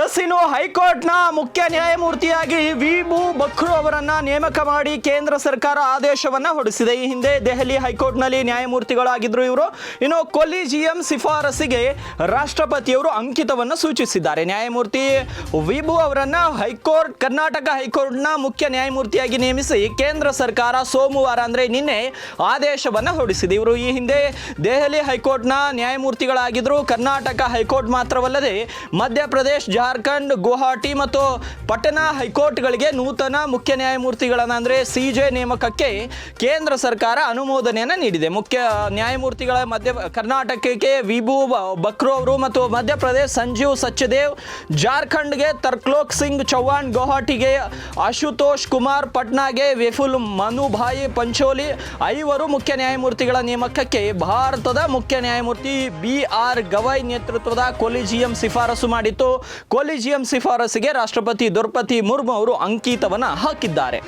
S ಇನ್ನು ಹೈಕೋರ್ಟ್ನ ಮುಖ್ಯ ನ್ಯಾಯಮೂರ್ತಿಯಾಗಿ ವಿಭು ಬಕ್ರು ಅವರನ್ನ ನೇಮಕ ಮಾಡಿ ಕೇಂದ್ರ ಸರ್ಕಾರ ಆದೇಶವನ್ನ ಹೊರಡಿಸಿದೆ. ಈ ಹಿಂದೆ ದೆಹಲಿ ಹೈಕೋರ್ಟ್ನಲ್ಲಿ ನ್ಯಾಯಮೂರ್ತಿಗಳಾಗಿದ್ರು ಇವರು. ಇನ್ನು ಕೊಲಿಜಿಯಂ ಶಿಫಾರಸಿಗೆ ರಾಷ್ಟ್ರಪತಿಯವರು ಅಂಕಿತವನ್ನು ಸೂಚಿಸಿದ್ದಾರೆ. ನ್ಯಾಯಮೂರ್ತಿ ವಿಭು ಅವರನ್ನ ಹೈಕೋರ್ಟ್, ಕರ್ನಾಟಕ ಹೈಕೋರ್ಟ್ನ ಮುಖ್ಯ ನ್ಯಾಯಮೂರ್ತಿಯಾಗಿ ನೇಮಿಸಿ ಕೇಂದ್ರ ಸರ್ಕಾರ ಸೋಮವಾರ ಅಂದ್ರೆ ನಿನ್ನೆ ಆದೇಶವನ್ನ ಹೊರಡಿಸಿದೆ. ಇವರು ಈ ಹಿಂದೆ ದೆಹಲಿ ಹೈಕೋರ್ಟ್ನ ನ್ಯಾಯಮೂರ್ತಿಗಳಾಗಿದ್ರು. ಕರ್ನಾಟಕ ಹೈಕೋರ್ಟ್ ಮಾತ್ರವಲ್ಲದೆ ಮಧ್ಯಪ್ರದೇಶ್ ಜಾರ್ಖಂಡ್, ಗುವಾಹಟಿ ಮತ್ತು ಪಟನಾ ಹೈಕೋರ್ಟ್ಗಳಿಗೆ ನೂತನ ಮುಖ್ಯ ನ್ಯಾಯಮೂರ್ತಿಗಳನ್ನು ಅಂದರೆ ಸಿ ಜೆ ನೇಮಕಕ್ಕೆ ಕೇಂದ್ರ ಸರ್ಕಾರ ಅನುಮೋದನೆಯನ್ನು ನೀಡಿದೆ. ಮುಖ್ಯ ನ್ಯಾಯಮೂರ್ತಿಗಳ ಮಧ್ಯ ಕರ್ನಾಟಕಕ್ಕೆ ವಿಭು ಬಕ್ರೋ ಅವರು ಮತ್ತು ಮಧ್ಯಪ್ರದೇಶ್ ಸಂಜೀವ್ ಸಚ್ದೇವ್ ಜಾರ್ಖಂಡ್ಗೆ ತರ್ಕ್ಲೋಕ್ ಸಿಂಗ್ ಚೌಹಾಣ್, ಗುವಾಹಟಿಗೆ ಆಶುತೋಷ್ ಕುಮಾರ್, ಪಟ್ನಾಗೆ ವಿಫುಲ್ ಮನುಭಾಯಿ ಪಂಚೋಲಿ, ಐವರು ಮುಖ್ಯ ನ್ಯಾಯಮೂರ್ತಿಗಳ ನೇಮಕಕ್ಕೆ ಭಾರತದ ಮುಖ್ಯ ನ್ಯಾಯಮೂರ್ತಿ ಬಿ ಆರ್ ಗವಾಯ್ ನೇತೃತ್ವದ ಕೊಲಿಜಿಯಂ ಶಿಫಾರಸು ಮಾಡಿತ್ತು. ಕೊಲಿಜಿಯಂ ಶಿಫಾರಸಿಗೆ ರಾಷ್ಟ್ರಪತಿ ದ್ರೌಪದಿ ಮುರ್ಮು ಅವರು ಅಂಕಿತವನ್ನು ಹಾಕಿದ್ದಾರೆ.